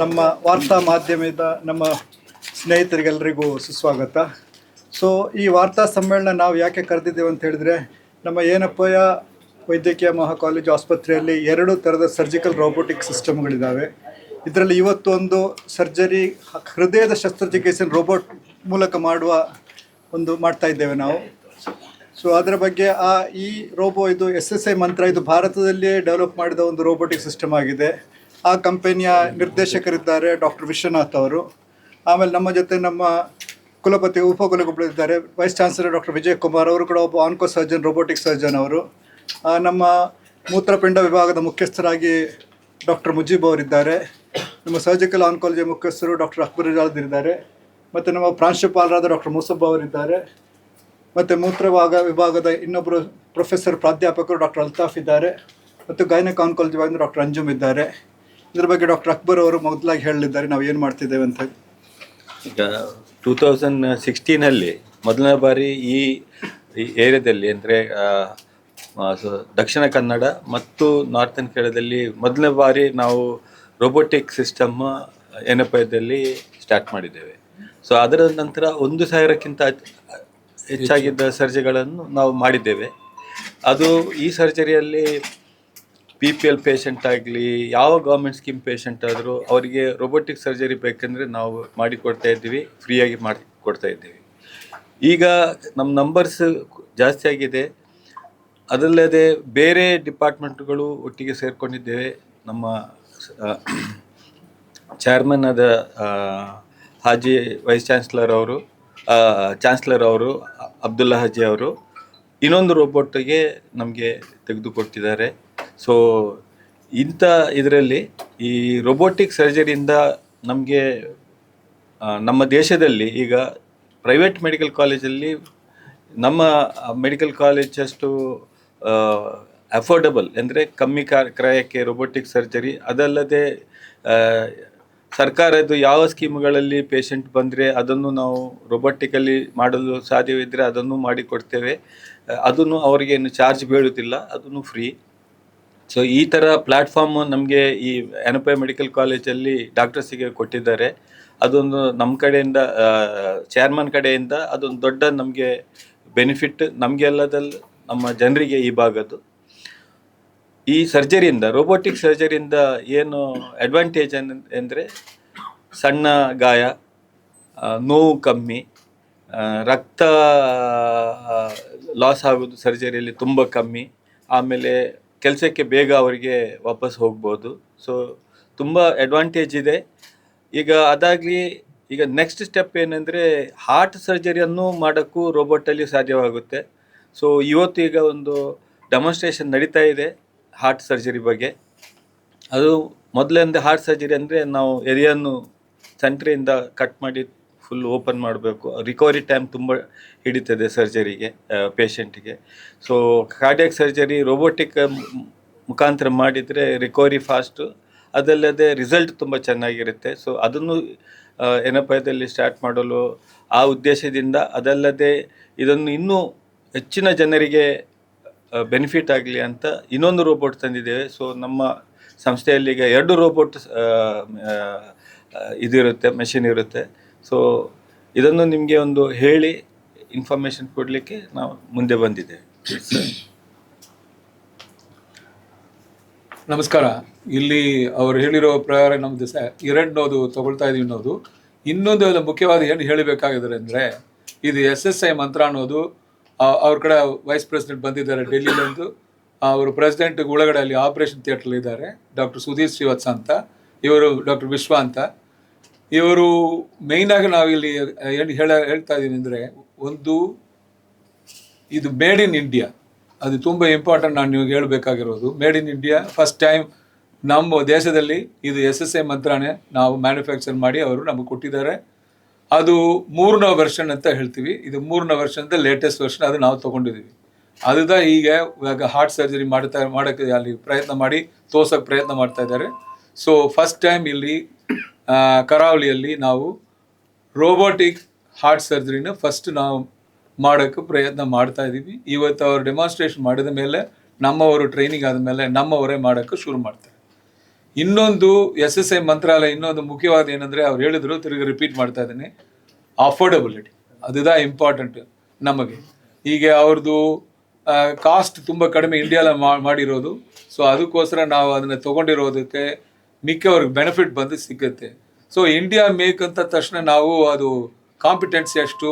ನಮ್ಮ ವಾರ್ತಾ ಮಾಧ್ಯಮದ ನಮ್ಮ ಸ್ನೇಹಿತರಿಗೆಲ್ಲರಿಗೂ ಸುಸ್ವಾಗತ. ಸೊ ಈ ವಾರ್ತಾ ಸಮ್ಮೇಳನ ನಾವು ಯಾಕೆ ಕರೆದಿದ್ದೇವೆ ಅಂತ ಹೇಳಿದ್ರೆ, ನಮ್ಮ ಏನಪ್ಪಯ್ಯ ವೈದ್ಯಕೀಯ ಮಹಾ ಕಾಲೇಜು ಆಸ್ಪತ್ರೆಯಲ್ಲಿ ಎರಡು ಥರದ ಸರ್ಜಿಕಲ್ ರೋಬೋಟಿಕ್ ಸಿಸ್ಟಮ್ಗಳಿದ್ದಾವೆ ಇದರಲ್ಲಿ ಇವತ್ತೊಂದು ಸರ್ಜರಿ, ಹೃದಯದ ಶಸ್ತ್ರಚಿಕಿತ್ಸೆ ರೋಬೋಟ್ ಮೂಲಕ ಮಾಡುವ ಒಂದು ಮಾಡ್ತಾ ಇದ್ದೇವೆ ನಾವು. ಸೊ ಅದರ ಬಗ್ಗೆ ಆ ಈ ರೋಬೋ ಇದು ಎಸ್ ಎಸ್ ಐ ಮಂತ್ರ, ಇದು ಭಾರತದಲ್ಲಿಯೇ ಡೆವಲಪ್ ಮಾಡಿದ ಒಂದು ರೋಬೋಟಿಕ್ ಸಿಸ್ಟಮ್ ಆಗಿದೆ. ಆ ಕಂಪನಿಯ ನಿರ್ದೇಶಕರಿದ್ದಾರೆ, ಡಾಕ್ಟರ್ ವಿಶ್ವನಾಥ್ ಅವರು. ಆಮೇಲೆ ನಮ್ಮ ಜೊತೆ ನಮ್ಮ ಕುಲಪತಿ ಉಪಕುಲಗುಬ್ಬಳಿದ್ದಾರೆ vice chancellor doctor Vijay Kumar ಅವರು ಕೂಡ ಒಬ್ಬ ಆನ್ಕೋ ಸರ್ಜನ್ ರೋಬೋಟಿಕ್ ಸರ್ಜನ್ ಅವರು. ನಮ್ಮ ಮೂತ್ರಪಿಂಡ ವಿಭಾಗದ ಮುಖ್ಯಸ್ಥರಾಗಿ ಡಾಕ್ಟರ್ ಮುಜೀಬ್ ಅವರಿದ್ದಾರೆ. ನಮ್ಮ ಸರ್ಜಿಕಲ್ ಆನ್ಕಾಲಜಿ ಮುಖ್ಯಸ್ಥರು ಡಾಕ್ಟರ್ ಅಕ್ಬರ್ ಇರಾದ್ ಇದ್ದಾರೆ. ಮತ್ತು ನಮ್ಮ ಪ್ರಾಂಶುಪಾಲರಾದ ಡಾಕ್ಟರ್ ಮುಸಬ್ಬ ಅವರಿದ್ದಾರೆ. ಮತ್ತು ಮೂತ್ರಭಾಗ ವಿಭಾಗದ ಇನ್ನೊಬ್ಬರು ಪ್ರೊಫೆಸರ್ ಪ್ರಾಧ್ಯಾಪಕರು ಡಾಕ್ಟರ್ ಅಲ್ತಾಫ್ ಇದ್ದಾರೆ. ಮತ್ತು ಗೈನಕ್ ಆನ್ಕಾಲಜಿ ವಿಭಾಗದ ಡಾಕ್ಟರ್ ಅಂಜುಮ್ ಇದ್ದಾರೆ. ಇದ್ರ ಬಗ್ಗೆ ಡಾಕ್ಟರ್ ಅಕ್ಬರ್ ಅವರು ಮೊದಲಾಗಿ ಹೇಳಿದ್ದಾರೆ, ನಾವು ಏನು ಮಾಡ್ತಿದ್ದೇವೆ ಅಂತ ಈಗ ಟೂ ತೌಸಂಡ್ ಸಿಕ್ಸ್ಟೀನಲ್ಲಿ ಮೊದಲನೇ ಬಾರಿ ಈ ಏರಿಯಾದಲ್ಲಿ ಅಂದರೆ ದಕ್ಷಿಣ ಕನ್ನಡ ಮತ್ತು ನಾರ್ತನ್ ಕೇರಳದಲ್ಲಿ ಮೊದಲನೇ ಬಾರಿ ನಾವು ರೋಬೋಟಿಕ್ ಸಿಸ್ಟಮ್ ಏನಪ್ಪದಲ್ಲಿ ಸ್ಟಾರ್ಟ್ ಮಾಡಿದ್ದೇವೆ. ಸೊ ಅದರ ನಂತರ ಒಂದು ಸಾವಿರಕ್ಕಿಂತ ಹೆಚ್ಚಾಗಿದ್ದ ಸರ್ಜರಿಗಳನ್ನು ನಾವು ಮಾಡಿದ್ದೇವೆ. ಅದು ಈ ಸರ್ಜರಿಯಲ್ಲಿ ಪಿ ಪಿ ಎಲ್ ಪೇಷಂಟ್ ಆಗಲಿ, ಯಾವ ಗೌರ್ಮೆಂಟ್ ಸ್ಕೀಮ್ ಪೇಷಂಟ್ ಆದರೂ ಅವರಿಗೆ ರೋಬೋಟಿಕ್ ಸರ್ಜರಿ ಬೇಕಂದರೆ ನಾವು ಮಾಡಿಕೊಡ್ತಾ ಇದ್ದೀವಿ ಫ್ರೀಯಾಗಿ ಮಾಡಿ ಕೊಡ್ತಾ ಇದ್ದೀವಿ. ಈಗ ನಮ್ಮ ನಂಬರ್ಸ್ ಜಾಸ್ತಿ ಆಗಿದೆ. ಅದಲ್ಲದೆ ಬೇರೆ ಡಿಪಾರ್ಟ್ಮೆಂಟ್ಗಳು ಒಟ್ಟಿಗೆ ಸೇರಿಕೊಂಡಿದ್ದೇವೆ. ನಮ್ಮ ಚೇರ್ಮನ್ ಆದ ಹಾಜಿ ವೈಸ್ ಚಾನ್ಸ್ಲರ್ ಅವರು ಚಾನ್ಸ್ಲರ್ ಅವರು, ಅಬ್ದುಲ್ಲಾ ಹಾಜಿ ಅವರು, ಇನ್ನೊಂದು ರೋಬೋಟಿಗೆ ನಮಗೆ ತೆಗೆದುಕೊಟ್ಟಿದ್ದಾರೆ. ಸೊ ಇಂಥ ಇದರಲ್ಲಿ ಈ ರೊಬೋಟಿಕ್ ಸರ್ಜರಿಯಿಂದ ನಮಗೆ ನಮ್ಮ ದೇಶದಲ್ಲಿ ಈಗ ಪ್ರೈವೇಟ್ ಮೆಡಿಕಲ್ ಕಾಲೇಜಲ್ಲಿ ನಮ್ಮ ಮೆಡಿಕಲ್ ಕಾಲೇಜ್ ಅಷ್ಟು ಅಫೋರ್ಡಬಲ್ ಅಂದರೆ ಕಮ್ಮಿ ಕ್ರಯಕ್ಕೆ ರೊಬೋಟಿಕ್ ಸರ್ಜರಿ ಅದಲ್ಲದೆ ಸರ್ಕಾರದ್ದು ಯಾವ ಸ್ಕೀಮ್ಗಳಲ್ಲಿ ಪೇಷಂಟ್ ಬಂದರೆ ಅದನ್ನು ನಾವು ರೊಬೋಟಿಕಲ್ಲಿ ಮಾಡಲು ಸಾಧ್ಯವಿದ್ದರೆ ಅದನ್ನು ಮಾಡಿಕೊಡ್ತೇವೆ. ಅದನ್ನು ಅವರಿಗೇನು ಚಾರ್ಜ್ ಬೀಳುತ್ತಿಲ್ಲ ಅದನ್ನು ಫ್ರೀ ಸೊ ಈ ಥರ ಪ್ಲ್ಯಾಟ್ಫಾರ್ಮ್ ನಮಗೆ ಈ ಎನಪೈ ಮೆಡಿಕಲ್ ಕಾಲೇಜಲ್ಲಿ ಡಾಕ್ಟರ್ಸಿಗೆ ಕೊಟ್ಟಿದ್ದಾರೆ. ಅದೊಂದು ನಮ್ಮ ಕಡೆಯಿಂದ ಚೇರ್ಮನ್ ಕಡೆಯಿಂದ ಅದೊಂದು ದೊಡ್ಡ ನಮಗೆ ಬೆನಿಫಿಟ್ ನಮಗೆ ಅಲ್ಲದಲ್ಲಿ ನಮ್ಮ ಜನರಿಗೆ ಈ ಭಾಗದ್ದು. ಈ ಸರ್ಜರಿಯಿಂದ ರೋಬೋಟಿಕ್ ಸರ್ಜರಿಯಿಂದ ಏನು ಅಡ್ವಾಂಟೇಜ್ ಅಂದರೆ ಸಣ್ಣ ಗಾಯ ನೋವು ಕಮ್ಮಿ ರಕ್ತ ಲಾಸ್ ಆಗೋದು ಸರ್ಜರಿಯಲ್ಲಿ ತುಂಬ ಕಮ್ಮಿ, ಆಮೇಲೆ ಕೆಲಸಕ್ಕೆ ಬೇಗ ಅವರಿಗೆ ವಾಪಸ್ ಹೋಗ್ಬೋದು. ಸೊ ತುಂಬ ಅಡ್ವಾಂಟೇಜ್ ಇದೆ. ಈಗ ಅದಾಗಲಿ, ಈಗ ನೆಕ್ಸ್ಟ್ ಸ್ಟೆಪ್ ಏನಂದರೆ ಹಾರ್ಟ್ ಸರ್ಜರಿಯನ್ನು ಮಾಡೋಕ್ಕೂ ರೋಬೋಟಲ್ಲಿ ಸಾಧ್ಯವಾಗುತ್ತೆ. ಸೊ ಇವತ್ತು ಈಗ ಒಂದು ಡೆಮಾನ್ಸ್ಟ್ರೇಷನ್ ನಡೀತಾ ಇದೆ ಹಾರ್ಟ್ ಸರ್ಜರಿ ಬಗ್ಗೆ. ಅದು ಮೊದಲಿಂದ ಹಾರ್ಟ್ ಸರ್ಜರಿ ಅಂದರೆ ನಾವು ಎದೆಯನ್ನು ಸೆಂಟ್ರಿಯಿಂದ ಕಟ್ ಮಾಡಿ ಫುಲ್ ಓಪನ್ ಮಾಡಬೇಕು. ರಿಕವರಿ ಟೈಮ್ ತುಂಬ ಹಿಡಿತದೆ ಸರ್ಜರಿಗೆ ಪೇಷಂಟಿಗೆ ಸೊ ಕಾರ್ಡಿಯಾಕ್ ಸರ್ಜರಿ ರೋಬೋಟಿಕ್ ಮುಖಾಂತರ ಮಾಡಿದರೆ ರಿಕವರಿ ಫಾಸ್ಟು ಅದಲ್ಲದೆ ರಿಸಲ್ಟ್ ತುಂಬ ಚೆನ್ನಾಗಿರುತ್ತೆ. ಸೊ ಅದನ್ನು ಏನಪ್ಪದಲ್ಲಿ ಸ್ಟಾರ್ಟ್ ಮಾಡಲು ಆ ಉದ್ದೇಶದಿಂದ ಅದಲ್ಲದೆ ಇದನ್ನು ಇನ್ನೂ ಹೆಚ್ಚಿನ ಜನರಿಗೆ ಬೆನಿಫಿಟ್ ಆಗಲಿ ಅಂತ ಇನ್ನೊಂದು ರೋಬೋಟ್ ತಂದಿದ್ದೇವೆ. ಸೊ ನಮ್ಮ ಸಂಸ್ಥೆಯಲ್ಲಿ ಈಗ ಎರಡು ರೋಬೋಟ್ ಇದಿರುತ್ತೆ ಮೆಷಿನ್ ಇರುತ್ತೆ. ಸೊ ಇದನ್ನು ನಿಮಗೆ ಒಂದು ಹೇಳಿ ಇನ್ಫಾರ್ಮೇಷನ್ ಕೊಡಲಿಕ್ಕೆ ನಾವು ಮುಂದೆ ಬಂದಿದೆ ನಮಸ್ಕಾರ. ಇಲ್ಲಿ ಅವರು ಹೇಳಿರೋ ಪ್ರಕಾರ ನಮ್ಮದು ಸ, ಎರಡನೋದು ತಗೊಳ್ತಾ ಇದೀವಿ ಅನ್ನೋದು. ಇನ್ನೊಂದು ಮುಖ್ಯವಾದ ಏನು ಹೇಳಬೇಕಾಗಿದ್ದಾರೆ ಅಂದರೆ, ಇದು ಎಸ್ ಎಸ್ ಐ ಮಂತ್ರ ಅನ್ನೋದು ಅವ್ರ ಕಡೆ ವೈಸ್ ಪ್ರೆಸಿಡೆಂಟ್ ಬಂದಿದ್ದಾರೆ ಡೆಲ್ಲಿಲಂದು. ಅವರು ಪ್ರೆಸಿಡೆಂಟ್ ಒಳಗಡೆ ಅಲ್ಲಿ ಆಪರೇಷನ್ ಥಿಯೇಟ್ರಲ್ಲಿ ಇದ್ದಾರೆ. ಡಾಕ್ಟರ್ ಸುಧೀರ್ ಶ್ರೀವತ್ಸ ಅಂತ, ಇವರು ಡಾಕ್ಟರ್ ವಿಶ್ವ ಅಂತ. ಇವರು ಮೇಯ್ನಾಗಿ ನಾವಿಲ್ಲಿ ಹೇಳ ಹೇಳ್ತಾ ಇದ್ದೀನಿ ಅಂದರೆ ಒಂದು ಇದು ಮೇಡ್ ಇನ್ ಇಂಡಿಯಾ ಅದು ತುಂಬ ಇಂಪಾರ್ಟೆಂಟ್ ನಾನು ನಿಮಗೆ ಹೇಳಬೇಕಾಗಿರೋದು. Made in India first time ನಮ್ಮ ದೇಶದಲ್ಲಿ ಇದು ಎಸ್ ಎಸ್ ಎ ಮಂತ್ರನೇ ನಾವು ಮ್ಯಾನುಫ್ಯಾಕ್ಚರ್ ಮಾಡಿ ಅವರು ನಮಗೆ ಕೊಟ್ಟಿದ್ದಾರೆ. ಅದು ಮೂರನೇ ವರ್ಷನ್ ಅಂತ ಹೇಳ್ತೀವಿ. ಇದು ಮೂರನೇ ವರ್ಷನ್ ಅಂತ ಲೇಟೆಸ್ಟ್ ವರ್ಷನ್ ಅದು ನಾವು ತೊಗೊಂಡಿದ್ದೀವಿ. ಅದ ಈಗ ಇವಾಗ ಹಾರ್ಟ್ ಸರ್ಜರಿ ಮಾಡ್ತಾ ಮಾಡೋಕ್ಕೆ ಅಲ್ಲಿ ಪ್ರಯತ್ನ ಮಾಡಿ ತೋರ್ಸೋಕ್ಕೆ ಪ್ರಯತ್ನ ಮಾಡ್ತಾ ಇದ್ದಾರೆ. ಸೊ ಫಸ್ಟ್ ಟೈಮ್ ಇಲ್ಲಿ ಕರಾವಳಿಯಲ್ಲಿ ನಾವು ರೋಬೋಟಿಕ್ ಹಾರ್ಟ್ ಸರ್ಜರಿನ ಫಸ್ಟ್ ನಾವು ಮಾಡೋಕ್ಕೆ ಪ್ರಯತ್ನ ಮಾಡ್ತಾ ಇದ್ದೀವಿ. ಇವತ್ತು ಅವರು ಡೆಮಾನ್ಸ್ಟ್ರೇಷನ್ ಮಾಡಿದ ಮೇಲೆ ನಮ್ಮವರು ಟ್ರೈನಿಂಗ್ ಆದ ಮೇಲೆ ನಮ್ಮವರೇ ಮಾಡೋಕ್ಕೆ ಶುರು ಮಾಡ್ತಾರೆ. ಇನ್ನೊಂದು ಎಸ್ ಎಸ್ ಐ ಮಂತ್ರಾಲಯ ಇನ್ನೊಂದು ಮುಖ್ಯವಾದ ಏನಂದರೆ ಅವ್ರು ಹೇಳಿದ್ರು, ತಿರುಗಿ ರಿಪೀಟ್ ಮಾಡ್ತಾ ಇದ್ದೀನಿ. ಅಫೋರ್ಡಬಿಲಿಟಿ ಅದುದಾ ಇಂಪಾರ್ಟೆಂಟ್ ನಮಗೆ. ಹೀಗೆ ಅವ್ರದ್ದು ಕಾಸ್ಟ್ ತುಂಬ ಕಡಿಮೆ ಇಂಡಿಯಾಲ ಮಾಡಿರೋದು. ಸೊ ಅದಕ್ಕೋಸ್ಕರ ನಾವು ಅದನ್ನು ತಗೊಂಡಿರೋದಕ್ಕೆ ಮಿಕ್ಕವ್ರಿಗೆ ಬೆನಿಫಿಟ್ ಬಂದು ಸಿಗುತ್ತೆ. ಸೊ ಇಂಡಿಯಾ ಮೇಕ್ ಅಂತ ತಕ್ಷಣ ನಾವು ಅದು ಕಾಂಪಿಟೆನ್ಸಿ ಎಷ್ಟು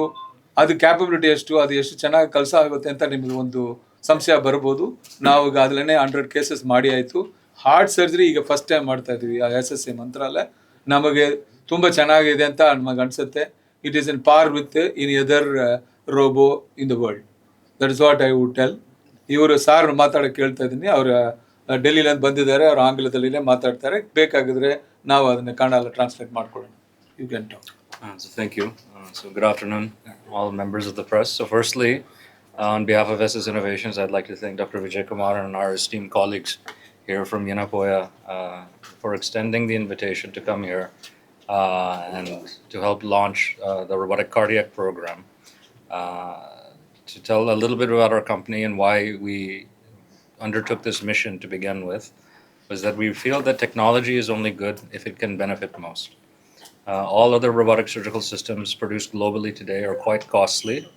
ಅದು ಕ್ಯಾಪಬಿಲಿಟಿ ಎಷ್ಟು ಅದು ಎಷ್ಟು ಚೆನ್ನಾಗಿ ಕೆಲಸ ಆಗುತ್ತೆ ಅಂತ ನಿಮಗೆ ಒಂದು ಸಂಶಯ ಬರ್ಬೋದು. ನಾವು ಈಗ ಅದನ್ನೇ ಹಂಡ್ರೆಡ್ ಕೇಸಸ್ ಮಾಡಿ ಆಯಿತು. ಹಾರ್ಟ್ ಸರ್ಜರಿ ಈಗ ಫಸ್ಟ್ ಟೈಮ್ ಮಾಡ್ತಾ ಇದೀವಿ, ಆ ಎಸ್ ಎಸ್ ಎ ಮಂತ್ರಾಲಯ. ನಮಗೆ ತುಂಬ ಚೆನ್ನಾಗಿದೆ ಅಂತ ನಮಗೆ ಅನಿಸುತ್ತೆ. It is in par with in other robo in the world that is what I would tell ಇವರು ಸಾರ್ ಮಾತಾಡೋಕೆ ಕೇಳ್ತಾ ಇದ್ದೀನಿ. ಅವರು ಡೆಲ್ಲಿಲಿಂದ ಬಂದಿದ್ದಾರೆ ಅವ್ರು ಆಂಗ್ಲದಲ್ಲಿನೇ ಮಾತಾಡ್ತಾರೆ ಬೇಕಾಗಿದ್ರೆ ನಾವು ಅದನ್ನ ಕನ್ನಡ ಟ್ರಾನ್ಸ್ಲೇಟ್ ಮಾಡ್ಕೊಳ್ಳೋಣ you can talk Uh, So thank you. Uh, So good afternoon, all members of the press. So firstly, uh, on behalf of SS Innovations, I'd like to thank Dr. Vijay Kumar and our esteemed colleagues here from Yanapoya uh, for extending the invitation to come here uh, and to help launch uh, the robotic cardiac program. Uh, To tell a little bit about our company and why we undertook this mission to begin with was that we feel that technology is only good if it can benefit most. Uh, all other robotic surgical systems produced globally today are quite costly.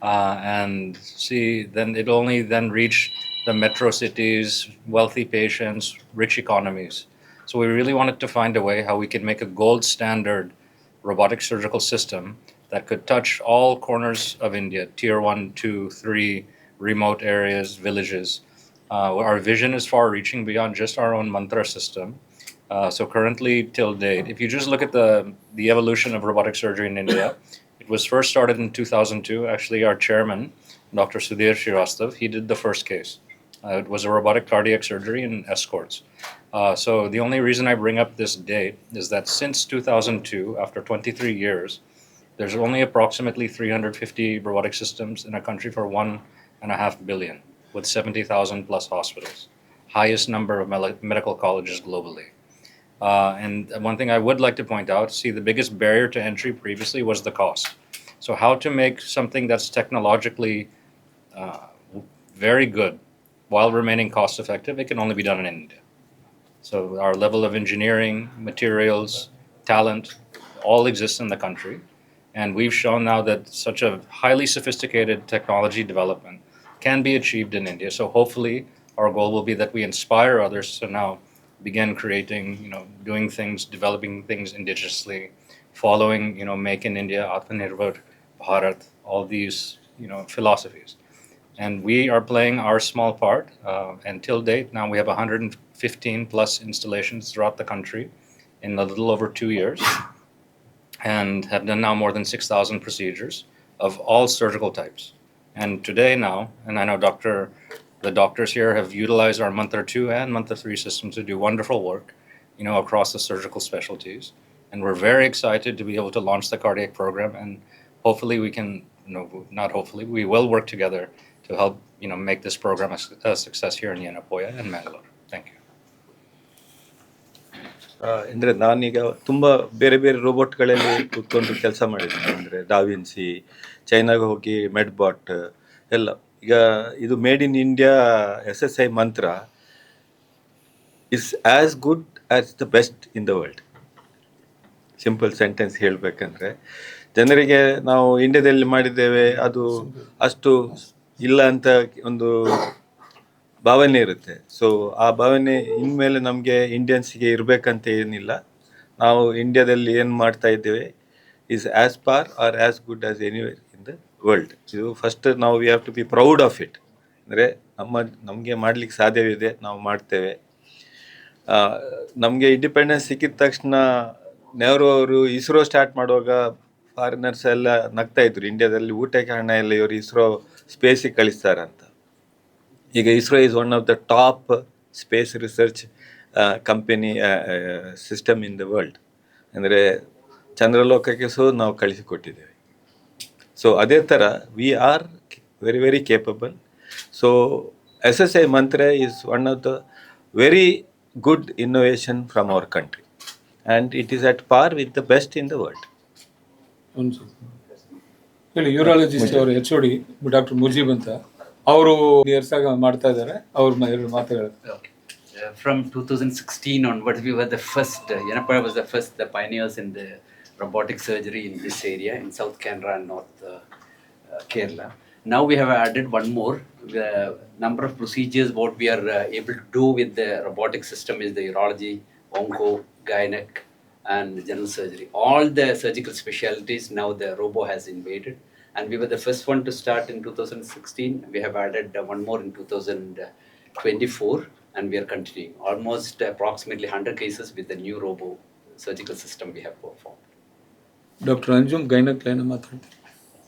Uh, and see, then it only then reach the metro cities, wealthy patients, rich economies. So we really wanted to find a way how we could make a gold standard robotic surgical system that could touch all corners of India, tier one, two, three, remote areas, villages. Uh, our vision is far reaching beyond just our own mantra system. Uh, so currently, till date, if you just look at the the evolution of robotic surgery in India, it was first started in 2002. Actually, our chairman, Dr. Sudhir Shrivastav, he did the first case. Uh, it was a robotic cardiac surgery in escorts. Uh, so the only reason I bring up this date is that since 2002, after 23 years, there's only approximately 350 robotic systems in a country for one and a half billion, with 70,000 plus hospitals, highest number of medical colleges globally. Uh, and one thing I would like to point out see, the biggest barrier to entry previously was the cost. So, how to make something that's technologically uh, very good while remaining cost effective, it can only be done in India. So, our level of engineering, materials, talent all exists in the country. And we've shown now that such a highly sophisticated technology development can be achieved in India. So, hopefully, our goal will be that we inspire others to now begin creating, you know, doing things, developing things indigenously, following, you know, Make in India, Atmanirbhar Bharat, all these, you know, philosophies. And we are playing our small part. Uh, and till date, now we have 115 plus installations throughout the country in a little over two years, and have done now more than 6,000 procedures of all surgical types. And today now, and I know Dr. The doctors here have utilized our Mantra 2 and Mantra 3 systems to do wonderful work, you know, across the surgical specialties. And we're very excited to be able to launch the cardiac program and hopefully we can, no, not hopefully, we will work together to help, you know, make this program a, a success here in Yanapoya and Mangalore. Thank you. ಅಂದ್ರೆ ನಾನೀಗ ತುಂಬ ಬೇರೆ ಬೇರೆ ರೋಬೋಟ್ಗಳಲ್ಲಿ ಕೂತ್ಕೊಂಡು ಕೆಲಸ ಮಾಡಿದ್ದೀನಿ. ಅಂದರೆ da Vinci ಚೈನಾಗೆ ಹೋಗಿ ಮೆಡ್ಬಾಟ್, ಎಲ್ಲ. ಈಗ ಇದು made in India S S I Mantra is as good as the best in the world. Simple sentence ಹೇಳಬೇಕಂದ್ರೆ, ಜನರಿಗೆ ನಾವು ಇಂಡಿಯಾದಲ್ಲಿ ಮಾಡಿದ್ದೇವೆ, ಅದು ಅಷ್ಟು ಇಲ್ಲ ಅಂತ ಒಂದು ಭಾವನೆ ಇರುತ್ತೆ. ಸೊ ಆ ಭಾವನೆ ಇನ್ಮೇಲೆ ನಮಗೆ ಇಂಡಿಯನ್ಸ್ಗೆ ಇರಬೇಕಂತ ಏನಿಲ್ಲ. ನಾವು ಇಂಡಿಯಾದಲ್ಲಿ ಏನು ಮಾಡ್ತಾ ಇದ್ದೇವೆ is as par or as good as anywhere in the world ಇದು ಫಸ್ಟ್ ನಾವು we have to be proud of it ಅಂದರೆ ನಮ್ಮ, ನಮಗೆ ಮಾಡಲಿಕ್ಕೆ ಸಾಧ್ಯವಿದೆ, ನಾವು ಮಾಡ್ತೇವೆ. ನಮಗೆ ಇಂಡಿಪೆಂಡೆನ್ಸ್ ಸಿಕ್ಕಿದ ತಕ್ಷಣ ನೆಹರು ಅವರು ಇಸ್ರೋ ಸ್ಟಾರ್ಟ್ ಮಾಡುವಾಗ ಫಾರಿನರ್ಸ್ ಎಲ್ಲ ನಗ್ತಾ ಇದ್ರು. ಇಂಡಿಯಾದಲ್ಲಿ ಊಟಕ್ಕೆ ಹಣ ಎಲ್ಲ ಇವರು ಇಸ್ರೋ ಸ್ಪೇಸಿಗೆ ಕಳಿಸ್ತಾರಂತ. ಈಗ ISRO is one of the top space research company system in the world ಅಂದರೆ ಚಂದ್ರಲೋಕಕ್ಕೆ ಸಹ ನಾವು ಕಳಿಸಿಕೊಟ್ಟಿದ್ದೇವೆ. ಸೊ ಅದೇ ಥರ we are very very capable so S S I Mantra is one of the very good innovation from our country and it is at par with the best in the world ಹೇಳಿ urologist ಅವರು H D doctor Mujeeb ಅಂತ. ಅವರು ಮಾಡ್ತಾ ಇದಾರೆ ಅವ್ರ ಮಾತುಗಳು from two thousand sixteen on what we were the first ಏನಪ್ಪ was the first the pioneers in the robotic surgery in this area in south Kanara and north Kerala now we have added one more number of procedures what we are able to do with the robotic system is the urology onco gynaec and general surgery all the surgical specialities now the robo has invaded and we were the first one to start in 2016. We have added uh, one more in 2024, and we are continuing. Almost approximately 100 cases with the new robo surgical system we have performed. Dr. Anjum, gynecology matter.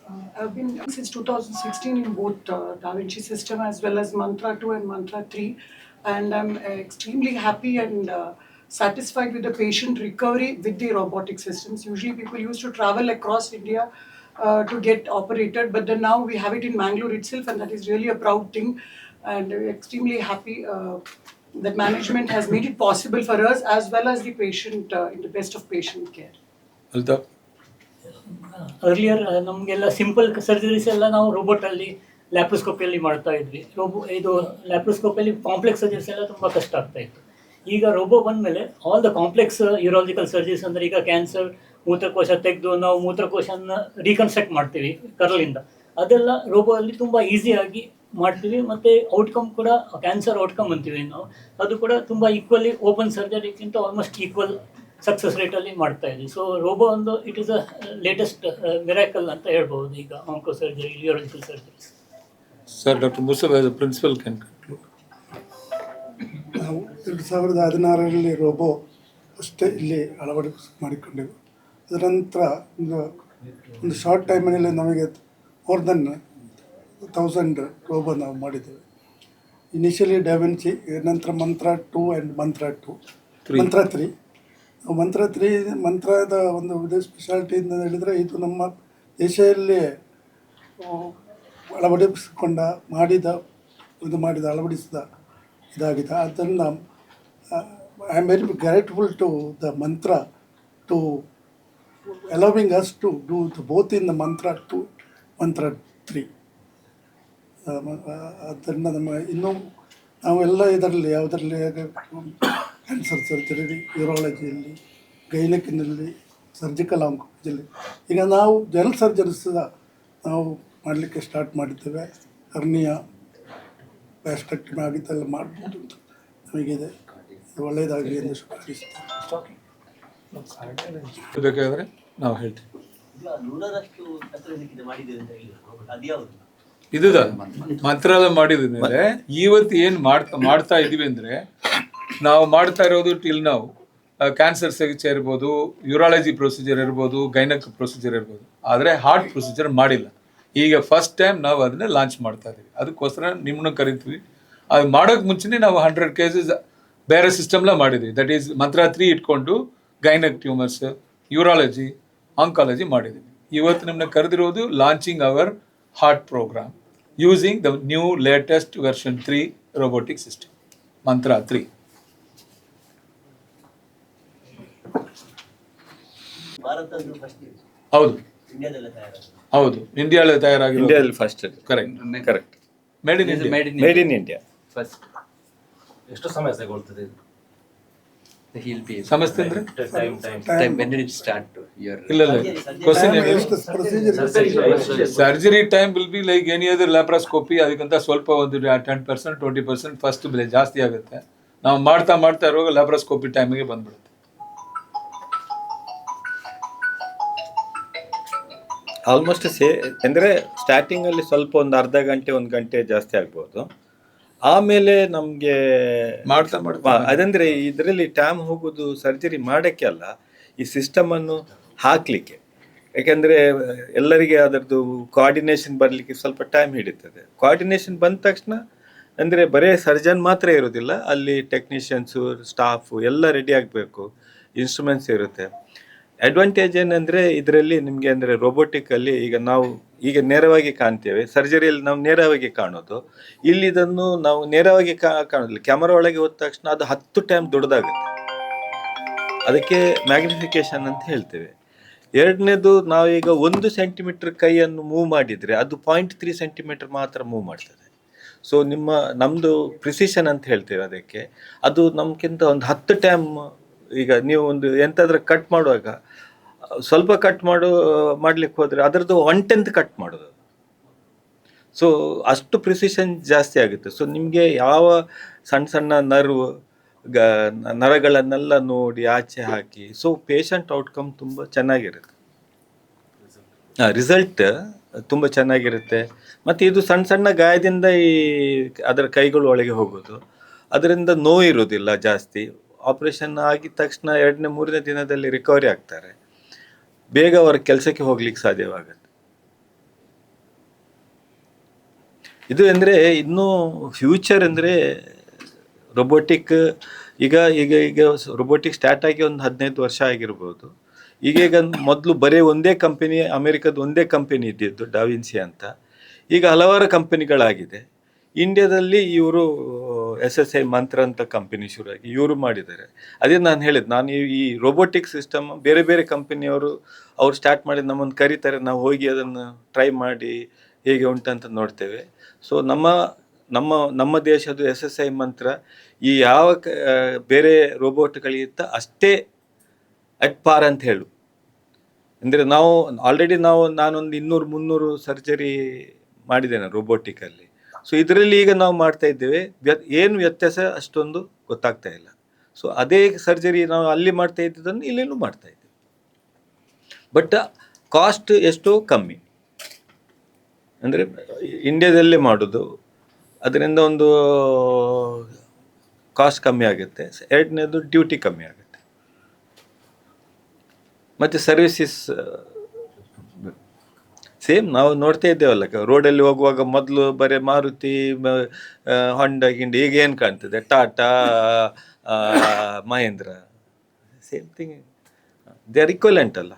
Uh, I've been since 2016 in both uh, Da Vinci system as well as Mantra 2 and Mantra 3, and I'm extremely happy and uh, satisfied with the patient recovery with the robotic systems. Usually, people used to travel across India uh, to get operated, but then now we have it in Mangalore itself, and that is really a proud thing. And we're extremely happy uh, that management has made it possible for us as well as the patient uh, in the best of patient care. Altaf earlier ನಮಗೆಲ್ಲ simple surgeries ಎಲ್ಲ ನಾವು ರೋಬೋಟಲ್ಲಿ ಲ್ಯಾಪ್ರೋಸ್ಕೋಪಿಯಲ್ಲಿ ಮಾಡ್ತಾ ಇದ್ವಿ robo ಇದು ಲ್ಯಾಪ್ರೋಸ್ಕೋಪಿಯಲ್ಲಿ complex surgeries ಎಲ್ಲ ತುಂಬ ಕಷ್ಟ ಆಗ್ತಾ ಇತ್ತು ಈಗ ರೋಬೋ ಬಂದಮೇಲೆ all the complex urological surgeries ಅಂದರೆ ಈಗ ಕ್ಯಾನ್ಸರ್ ಮೂತ್ರಕೋಶ ತೆಗೆದು ನಾವು ಮೂತ್ರಕೋಶನ ರೀಕನ್ಸ್ಟ್ರಕ್ಟ್ ಮಾಡ್ತೀವಿ ಕರಲಿಂದ ಅದೆಲ್ಲ ರೋಬೋ ಅಲ್ಲಿ ತುಂಬ ಈಸಿಯಾಗಿ ಮಾಡ್ತೀವಿ ಮತ್ತು ಔಟ್ಕಮ್ ಕೂಡ ಕ್ಯಾನ್ಸರ್ ಔಟ್ಕಮ್ ಅಂತೀವಿ ನಾವು. ಅದು ಕೂಡ ತುಂಬ ಈಕ್ವಲಿ ಓಪನ್ ಸರ್ಜರಿಗಿಂತ ಆಲ್ಮೋಸ್ಟ್ ಈಕ್ವಲ್ ಸಕ್ಸಸ್ ರೇಟಲ್ಲಿ ಮಾಡ್ತಾ ಇದ್ದೀವಿ ಸೊ ರೋಬೋ ಒಂದು it is a latest miracle ಅಂತ ಹೇಳ್ಬೋದು ಈಗ onco surgery urological surgery sir doctor Musaf as principal can ನಾವು ಎರಡು ಸಾವಿರದ ಹದಿನಾರರಲ್ಲಿ ರೋಬೋ ಅಷ್ಟೇ ಇಲ್ಲಿ ಅಳವಡಿಕೆ ಮಾಡಿಕೊಂಡೆವು. ಅದರ ನಂತರ ಒಂದು ಒಂದು ಶಾರ್ಟ್ ಟೈಮಿನಲ್ಲಿ ನಮಗೆ ಮೋರ್ ದೆನ್ ತೌಸಂಡ್ ರೋಬೋ ನಾವು ಮಾಡಿದ್ದೇವೆ. ಇನಿಷಿಯಲಿ ಡ್ಯಾವೆನ್ಸಿ ನಂತರ Mantra two and Mantra two. Mantra three Mantra three ಮಂತ್ರದ ಒಂದು ಇದು ಸ್ಪೆಷಾಲಿಟಿ ಅಂತ ಹೇಳಿದರೆ ಇದು ನಮ್ಮ ದೇಶದಲ್ಲಿ ಅಳವಡಿಸಿಕೊಂಡ ಮಾಡಿದ ಇದು ಮಾಡಿದ ಅಳವಡಿಸಿದ ಇದಾಗಿದೆ. ಅದನ್ನು I am very grateful to the Mantra two allowing us to do both in the Mantra two Mantra three ಅದರಿಂದ ನಮ್ಮ ಇನ್ನೂ ನಾವೆಲ್ಲ ಇದರಲ್ಲಿ, ಯಾವುದರಲ್ಲಿ ಕ್ಯಾನ್ಸರ್ ಸರ್ಜರಿ ಯೂರಾಲಜಿಯಲ್ಲಿ ಗೈನಕಿನಲ್ಲಿ ಸರ್ಜಿಕಲ್ ಆಂಕೋಲಜಿಯಲ್ಲಿ ಈಗ ನಾವು ಜನರಲ್ ಸರ್ಜರಿಸ್ ನಾವು ಮಾಡಲಿಕ್ಕೆ ಸ್ಟಾರ್ಟ್ ಮಾಡಿದ್ದೇವೆ. ಹರ್ನಿಯಾ ಪ್ಯಾಸ್ಟಕ್ಟಮಿ ಆಗಿದ್ದೆಲ್ಲ ಮಾಡ್ಬೋದು ಅಂತ ನಮಗಿದೆ. ಇದು ಒಳ್ಳೆಯದಾಗಲಿ ಎಂದು ಶುಭಾಶಿಸ್ತೇನೆ ಬೇಕಾದ್ರೆ ನಾವು ಹೇಳ್ತೀವಿ. ಇದು ಮಂತ್ರಾಲಯ ಮಾಡಿದ ಮೇಲೆ ಇವತ್ತು ಏನು ಮಾಡ್ತಾ ಮಾಡ್ತಾ ಇದೀವಿ ಅಂದರೆ ನಾವು ಮಾಡ್ತಾ ಇರೋದು ಟಿಲ್ ನಾವು ಕ್ಯಾನ್ಸರ್ ಚಿಕಿತ್ಸೆ ಇರ್ಬೋದು ಯೂರಾಲಜಿ ಪ್ರೊಸೀಜರ್ ಇರ್ಬೋದು ಗೈನಕ್ ಪ್ರೊಸೀಜರ್ ಇರ್ಬೋದು. ಆದರೆ ಹಾರ್ಟ್ ಪ್ರೊಸೀಜರ್ ಮಾಡಿಲ್ಲ. ಈಗ ಫಸ್ಟ್ ಟೈಮ್ ನಾವು ಅದನ್ನ ಲಾಂಚ್ ಮಾಡ್ತಾ ಇದೀವಿ. ಅದಕ್ಕೋಸ್ಕರ ನಿಮ್ಮನ್ನು ಕರಿತೀವಿ. ಅದು ಮಾಡೋಕೆ ಮುಂಚೆನೇ ನಾವು ಹಂಡ್ರೆಡ್ ಕೇಸಸ್ ಬೇರೆ ಸಿಸ್ಟಮ್ಲ ಮಾಡಿದ್ವಿ. ದಟ್ ಈಸ್ ಮಂತ್ರ ತ್ರೀ ಇಟ್ಕೊಂಡು ಗೈನಕ್ ಟ್ಯೂಮರ್ಸ್ ಯೂರಾಲಜಿ ಆಂಕಾಲಜಿ ಮಾಡಿದ್ದೀವಿ ಇವತ್ತು ನಿಮ್ಮನ್ನ ಕರೆದಿರೋದು launching our heart programme using the new latest version three robotic system Mantra three ಹೌದು. ಹೌದು. ಇಂಡಿಯಾದಲ್ಲಿ ತಯಾರಾಗಿ ಇಂಡಿಯಾದಲ್ಲಿ first correct correct made in made in India made in India first ಎಷ್ಟು ಸಮಯ ತಗೊಳ್ತದೆ? He'll be. ಸಮಸ್ಯೆ ಅಂದ್ರೆ? Time time Time, when did it start? Your. ಇಲ್ಲ ಇಲ್ಲ. Question surgery time will be like any other laparoscopy ಅದಕ್ಕಿಂತ ಸ್ವಲ್ಪ ಒಂದು ten percent twenty percent first ಬೆಲೆ ಜಾಸ್ತಿ ಆಗುತ್ತೆ. ನಾವು ಮಾಡ್ತಾ ಮಾಡ್ತಾ ಇರುವಾಗ ಲ್ಯಾಪ್ರಾಸ್ಕೋಪಿ ಟೈಮಿಗೆ ಬಂದ್ಬಿಡುತ್ತೆ. ಆಲ್ಮೋಸ್ಟ್ ಸೇ ಅಂದರೆ ಸ್ಟಾರ್ಟಿಂಗಲ್ಲಿ ಸ್ವಲ್ಪ ಒಂದು ಅರ್ಧ ಗಂಟೆ ಒಂದು ಗಂಟೆ ಜಾಸ್ತಿ ಆಗ್ಬೋದು. ಆಮೇಲೆ ನಮಗೆ ಮಾಡ್ತಾ ಮಾಡ್ತಾ. ಅದಂದರೆ ಇದರಲ್ಲಿ ಟೈಮ್ ಹೋಗೋದು ಸರ್ಜರಿ ಮಾಡೋಕ್ಕೆ ಅಲ್ಲ ಈ ಸಿಸ್ಟಮನ್ನು ಹಾಕಲಿಕ್ಕೆ. ಯಾಕೆಂದರೆ ಎಲ್ಲರಿಗೆ ಅದರದ್ದು ಕೋಆರ್ಡಿನೇಷನ್ ಬರಲಿಕ್ಕೆ ಸ್ವಲ್ಪ ಟೈಮ್ ಹಿಡಿತದೆ. ಕೋಆರ್ಡಿನೇಷನ್ ಬಂದ ತಕ್ಷಣ ಅಂದರೆ ಬರೇ ಸರ್ಜನ್ ಮಾತ್ರ ಇರೋದಿಲ್ಲ ಅಲ್ಲಿ ಟೆಕ್ನಿಷಿಯನ್ಸು ಸ್ಟಾಫು ಎಲ್ಲ ರೆಡಿ ಆಗಬೇಕು ಇನ್ಸ್ಟ್ರೂಮೆಂಟ್ಸ್ ಇರುತ್ತೆ. ಅಡ್ವಾಂಟೇಜ್ ಏನಂದ್ರೆ ಇದರಲ್ಲಿ ನಿಮಗೆ ಅಂದರೆ ರೋಬೋಟಿಕಲ್ಲಿ ಈಗ ನಾವು ಈಗ ನೇರವಾಗಿ ಕಾಣ್ತೇವೆ. ಸರ್ಜರಿಯಲ್ಲಿ ನಾವು ನೇರವಾಗಿ ಕಾಣೋದು. ಇಲ್ಲಿ ಇದನ್ನು ನಾವು ನೇರವಾಗಿ ಕಾಣೋದಿಲ್ಲ. ಕ್ಯಾಮರಾ ಒಳಗೆ ಹೋದ ತಕ್ಷಣ ಅದು ಹತ್ತು ಟೈಮ್ ದೊಡ್ಡದಾಗುತ್ತೆ ಅದಕ್ಕೆ ಮ್ಯಾಗ್ನಿಫಿಕೇಶನ್ ಅಂತ ಹೇಳ್ತೇವೆ. ಎರಡನೇದು ನಾವೀಗ ಒಂದು ಸೆಂಟಿಮೀಟರ್ ಕೈಯನ್ನು ಮೂವ್ ಮಾಡಿದರೆ ಅದು ಪಾಯಿಂಟ್ ತ್ರೀ ಸೆಂಟಿಮೀಟರ್ ಮಾತ್ರ ಮೂವ್ ಮಾಡ್ತದೆ. ಸೊ ನಿಮ್ಮ ನಮ್ಮದು ಪ್ರಿಸಿಷನ್ ಅಂತ ಹೇಳ್ತೇವೆ ಅದಕ್ಕೆ. ಅದು ನಮ್ಗಿಂತ ಒಂದು ಹತ್ತು ಟೈಮ್ ಈಗ ನೀವು ಒಂದು ಎಂತಾದ್ರೂ ಕಟ್ ಮಾಡುವಾಗ, ಸ್ವಲ್ಪ ಕಟ್ ಮಾಡು, ಮಾಡ್ಲಿಕ್ಕೆ ಹೋದರೆ ಅದರದ್ದು ಒನ್ ಟೆಂತ್ ಕಟ್ ಮಾಡೋದು. ಸೊ ಅಷ್ಟು ಪ್ರಿಸಿಷನ್ ಜಾಸ್ತಿ ಆಗುತ್ತೆ. ಸೊ ನಿಮಗೆ ಯಾವ ಸಣ್ಣ ಸಣ್ಣ ನರ್ವ್, ಗ, ನರಗಳನ್ನೆಲ್ಲ ನೋಡಿ ಆಚೆ ಹಾಕಿ ಸೊ ಪೇಷಂಟ್ ಔಟ್ಕಮ್ ತುಂಬ ಚೆನ್ನಾಗಿರುತ್ತೆ. ರಿಸಲ್ಟ್ ತುಂಬ ಚೆನ್ನಾಗಿರುತ್ತೆ. ಮತ್ತು ಇದು ಸಣ್ಣ ಸಣ್ಣ ಗಾಯದಿಂದ ಈ ಅದರ ಕೈಗಳು ಒಳಗೆ ಹೋಗೋದು. ಅದರಿಂದ ನೋವು ಇರೋದಿಲ್ಲ ಜಾಸ್ತಿ. ಆಪರೇಷನ್ ಆಗಿದ ತಕ್ಷಣ ಎರಡನೇ, ಮೂರನೇ ದಿನದಲ್ಲಿ ರಿಕವರಿ ಆಗ್ತಾರೆ. ಬೇಗ ಅವರ ಕೆಲಸಕ್ಕೆ ಹೋಗ್ಲಿಕ್ಕೆ ಸಾಧ್ಯವಾಗುತ್ತೆ. ಇದು ಅಂದರೆ ಇನ್ನೂ ಫ್ಯೂಚರ್ ಅಂದರೆ ರೊಬೋಟಿಕ್ ಈಗ ಈಗ ಈಗ ರೊಬೋಟಿಕ್ ಸ್ಟಾರ್ಟ್ ಆಗಿ ಒಂದು ಹದಿನೈದು ವರ್ಷ ಆಗಿರ್ಬೋದು. ಈಗ ಈಗ ಮೊದಲು ಬರೀ ಒಂದೇ ಕಂಪನಿ ಅಮೆರಿಕದ ಒಂದೇ ಕಂಪನಿ ಇದ್ದಿದ್ದು ಡಾವಿನ್ಸಿ ಅಂತ. ಈಗ ಹಲವಾರು ಕಂಪನಿಗಳಾಗಿದೆ ಇಂಡಿಯಾದಲ್ಲಿ ಇವರು ಎಸ್ ಎಸ್ ಐ ಮಂತ್ರ ಅಂತ ಕಂಪನಿ ಶುರುವಾಗಿ ಇವರು ಮಾಡಿದ್ದಾರೆ. ಅದೇ ನಾನು ಹೇಳಿದ್ದು ನಾನು ಈ- ರೋಬೋಟಿಕ್ ಸಿಸ್ಟಮ್ ಬೇರೆ ಬೇರೆ ಕಂಪನಿಯವರು ಅವ್ರು ಸ್ಟಾರ್ಟ್ ಮಾಡಿ ನಮ್ಮನ್ನು ಕರೀತಾರೆ, ನಾವು ಹೋಗಿ ಅದನ್ನು ಟ್ರೈ ಮಾಡಿ ಹೇಗೆ ಉಂಟಂತ ನೋಡ್ತೇವೆ. ಸೊ ನಮ್ಮ ನಮ್ಮ ನಮ್ಮ ದೇಶದ ಎಸ್ ಎಸ್ ಐ ಮಂತ್ರ ಈ ಯಾವ ಬೇರೆ ರೋಬೋಟ್ಗಳಿಗಿಂತ ಅಷ್ಟೇ ಅಟ್ ಪಾರ್ ಅಂತ ಹೇಳು. ಅಂದರೆ ನಾವು ಆಲ್ರೆಡಿ ನಾವು ನಾನೊಂದು ಇನ್ನೂರು, ಮುನ್ನೂರು ಸರ್ಜರಿ ಮಾಡಿದ್ದೇನೆ ರೋಬೋಟಿಕಲ್ಲಿ ಸೊ ಇದರಲ್ಲಿ ಈಗ ನಾವು ಮಾಡ್ತಾ ಇದ್ದೇವೆ. ಏನು ವ್ಯತ್ಯಾಸ ಅಷ್ಟೊಂದು ಗೊತ್ತಾಗ್ತಾ ಇಲ್ಲ. ಸೊ ಅದೇ ಸರ್ಜರಿ ನಾವು ಅಲ್ಲಿ ಮಾಡ್ತಾ ಇದ್ದದನ್ನು ಇಲ್ಲಿನೂ ಮಾಡ್ತಾ ಇದ್ದೇವೆ. ಬಟ್ ಕಾಸ್ಟ್ ಎಷ್ಟೋ ಕಮ್ಮಿ. ಅಂದರೆ ಇಂಡಿಯಾದಲ್ಲೇ ಮಾಡೋದು. ಅದರಿಂದ ಒಂದು ಕಾಸ್ಟ್ ಕಮ್ಮಿ ಆಗುತ್ತೆ. ಎರಡನೇದು ಡ್ಯೂಟಿ ಕಮ್ಮಿ ಆಗುತ್ತೆ. ಮತ್ತು ಸರ್ವಿಸಸ್ ಸೇಮ್ ನಾವು ನೋಡ್ತಾ ಇದ್ದೇವಲ್ಲ ರೋಡಲ್ಲಿ ಹೋಗುವಾಗ ಮೊದಲು ಬರೀ ಮಾರುತಿ ಮ- ಆ, ಹೊಂಡ ಗಿಂಡಿ ಈಗ ಏನು ಕಾಣ್ತದೆ? ಟಾಟಾ ಆ, Mahindra same thing they are equivalent ಅಲ್ಲ.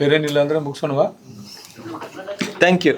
ಬೇರೇನಿಲ್ಲ ಅಂದ್ರೆ ಮುಗಿಸೋಣವಾ? Thank you